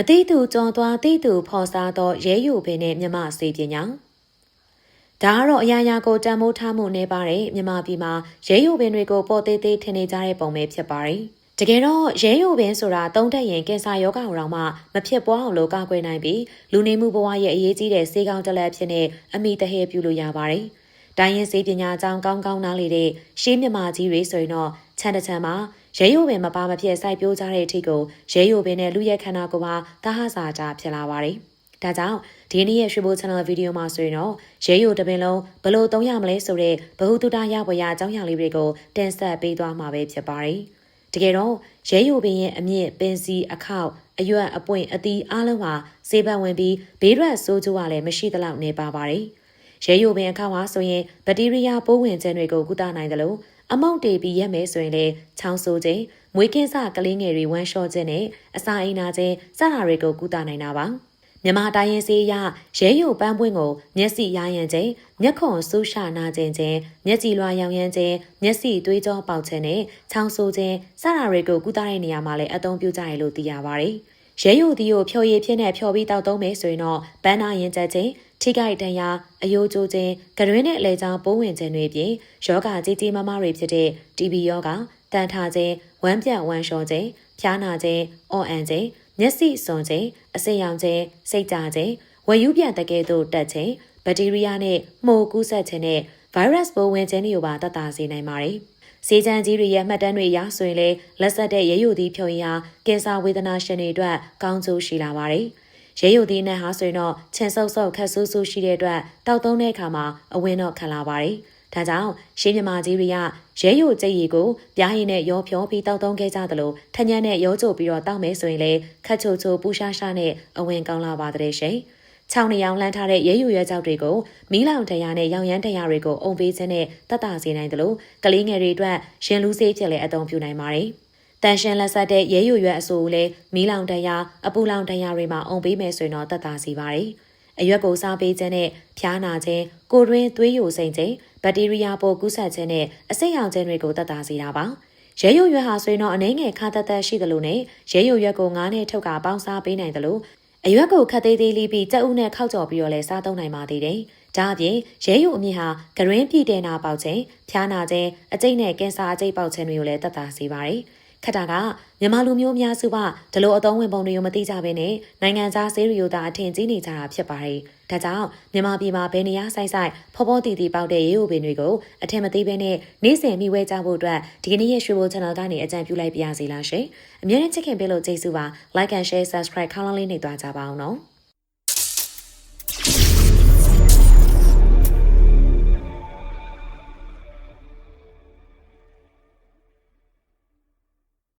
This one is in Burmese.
မတိသူကြော်သွားတိသူဖော်စားသောရဲယူပင်နဲ့မြမစေပညာဒါကတော့အရာရာကိုတန်မိုးထားမှုနေပါတယ်မြမပြည်မှာရဲယူပင်တွေကိုပေါ်သေးသေးထင်နေကြတဲ့ပုံပဲဖြစ်ပါတယ်တကယ်တော့ရဲယူပင်ဆိုတာတုံးတက်ရင်ကင်ဆာရောဂါတော်မှမဖြစ်ပွားအောင်လို့ကာကွယ်နိုင်ပြီးလူနေမှုဘဝရဲ့အရေးကြီးတဲ့စေကောင်းတစ်လက်ဖြစ်နေအမိတဟဲပြုလို့ရပါတယ်တိုင်းရင်းစေပညာအကြောင်းကောင်းကောင်းနားလေတဲ့ရှေးမြမာကြီးတွေဆိုရင်တော့ခြံတစ်ခြံမှာ ရဲယိုပင်မပါမဖြစ်စိုက်ပျိုးကြတဲ့အထိကိုရဲယိုပင်နဲ့လူရဲခန္ဓာကိုယ်ပါသဟစာကြဖြစ်လာပါတယ်။ဒါကြောင့်ဒီနေ့ရဲ့ရွှေဘို channel ဗီဒီယိုမှာဆိုရင်တော့ရဲယိုတပင်လုံးဘလို့သုံးရမလဲဆိုတဲ့ဘ ഹു တုတရပွဲရအကြောင်းအရာလေးတွေကိုတင်ဆက်ပေးသွားမှာပဲဖြစ်ပါတယ်။တကယ်တော့ရဲယိုပင်ရဲ့အမြင့်ပင်စီအခောက်အရွက်အပွင့်အသီးအားလုံးဟာစေပန်ဝင်ပြီးဘေးရွက်ဆိုးကျိုးကလည်းမရှိသလောက်နေပါပါတယ်။ရဲယိုပင်အခါဟာဆိုရင်ဘက်တီးရီးယားပိုးဝင်ခြင်းတွေကိုကုသနိုင်တယ်လို့ အမောက်တေပြီးရက်မယ်ဆိုရင်လေချောင်းဆိုးခြင်းမွေးကင်းစကလေးငယ်တွေဝမ်းလျှော့ခြင်းနဲ့အစာအိမ်နာခြင်းစတာတွေကိုကုသနိုင်တာပါမြန်မာတိုင်းရင်စေးရရဲယိုပန်းပွင့်ကိုမျက်စိရရန်ခြင်းမျက်ခွန်ဆူးရှာနာခြင်းခြင်းမျက်ကြည်လွှာရောင်ရမ်းခြင်းမျက်စိသွေးကြောပေါက်ခြင်းနဲ့ချောင်းဆိုးခြင်းစတာတွေကိုကုသတဲ့နေရာမှာလည်းအသုံးပြုကြရလို့သိရပါတ ယ်ရဲယိုဒီကိုဖြော်ရည်ဖြစ်နဲ့ဖြော်ပြီးတောက်သုံးမယ်ဆိုရင်တော့ဘန်းနာရင်ကျခြင်းထိခိုက်တန်ရာအယိုးကျိုးခြင်းကရွင်းနဲ့အလဲချောင်းပိုးဝင်ခြင်းတွေပြင်ယောဂကြီးကြီးမားမားတွေဖြစ်တဲ့ TB ယောဂတန်ထာခြင်းဝမ်းပြတ်ဝမ်းလျှောခြင်းဖျားနာခြင်းအော့အန်ခြင်းမျက်စိစွန်ခြင်းအစိရောင်ခြင်းစိတ်ကြခြင်းဝယ်ယူပြန်တကယ်သို့တက်ခြင်းဘက်တီးရီးယားနဲ့မှုန်ကူးစက်ခြင်းနဲ့ဗိုင်းရပ်စ်ပိုးဝင်ခြင်းတွေကိုပါတတ်တာစေနိုင်ပါတယ်။ စေချမ်းကြီးတွေရဲ့မှတ်တမ်းတွေအရဆိုရင်လေလက်ဆက်တဲ့ရဲယိုသီးဖြုံရင်ဟာကင်ဆာဝေဒနာရှင်တွေအတွက်ကောင်းကျိုးရှိလာပါတယ်။ရဲယိုသီးနဲ့ဟာဆိုရင်တော့ချင်ဆုပ်ဆုပ်ခက်ဆူးဆူးရှိတဲ့အတွက်တောက်သုံးတဲ့အခါမှာအဝင်းတော့ခံလာပါတယ်။ဒါကြောင့်ရှင်းမြမာကြီးတွေကရဲယိုကြိတ်ရီကိုပြားရည်နဲ့ရောဖြောပြီးတောက်သုံးခဲ့ကြသလိုထညံနဲ့ရောချိုပြီးတော့တောက်မယ်ဆိုရင်လေခက်ချိုချိုပူရှားရှားနဲ့အဝင်ကောင်းလာပါတဲ့ရှင်။ ချောင်းနေအောင်လှမ်းထားတဲ့ရဲယူရဲကြောက်တွေကိုမီးလောင်တရားနဲ့ရောင်ရမ်းတရားတွေကိုအုံပေးခြင်းနဲ့တတ်တာစေနိုင်တယ်လို့ကလေးငယ်တွေအတွက်ရင်လူးစေးဖြစ်လဲအသုံးပြုနိုင်ပါတယ်။တန်ရှင်လက်ဆက်တဲ့ရဲယူရဲအဆိုကိုလည်းမီးလောင်တရားအပူလောင်တရားတွေမှာအုံပေးမယ်ဆိုရင်တော့တတ်တာစီပါတယ်။အရွက်ကိုစားပေးခြင်းနဲ့ဖျားနာခြင်းကိုတွင်းသွေးယိုစိမ့်ခြင်းဘက်တီးရီးယားပိုးကူးစက်ခြင်းနဲ့အဆိပ်ရောင်ခြင်းတွေကိုတတ်တာစေတာပါ။ရဲယိုရွက်ဟာဆိုရင်တော့အနှဲငယ်ခါတသက်ရှိတယ်လို့နဲ့ရဲယိုရွက်ကိုငားနဲ့ထုတ်ကပေါင်းစားပေးနိုင်တယ်လို့ အရွက်ကိုခတ်သေးသေးလေးပြီးကြက်ဥနဲ့ခောက်ကြော်ပြီးတော့လဲစားသုံးနိုင်ပါသေးတယ်။ဒါအပြင်ရဲယိုအမြင့်ဟာဂရင်းပြည့်တဲ့နာပေါက်ခြင်းဖျားနာခြင်းအကျိတ်နဲ့ကင်ဆာအကျိတ်ပေါက်ခြင်းတွေကိုလည်းတတ်တာစေပါတယ်။ ခက်တာကမြန်မာလူမျိုးများစုကဒီလိုအသုံးဝင်ပုံတွေကိုမသိကြဘဲနဲ့နိုင်ငံခြားဆေးရီယိုတာအထင်ကြီးနေကြတာဖြစ်ပါတယ်။ဒါကြောင့်မြန်မာပြည်မှာဘယ်နေရာဆိုင်ဆိုင်ဖော်ဖော်တီတီပေါက်တဲ့ရေဥပင်တွေကိုအထင်မသေးဘဲနဲ့နေ့စဉ်မိဝဲကြဖို့အတွက်ဒီကနေ့ရဲ့ရွှေဘို channel ကနေအကြံပြုလိုက်ပါရစေလားရှင်။အမြဲတမ်းချစ်ခင်ပေးလို့ကျေးဇူးပါ။ like and share subscribe ခေါင်းလောင်းလေးနေသွားကြပါအောင်နော်။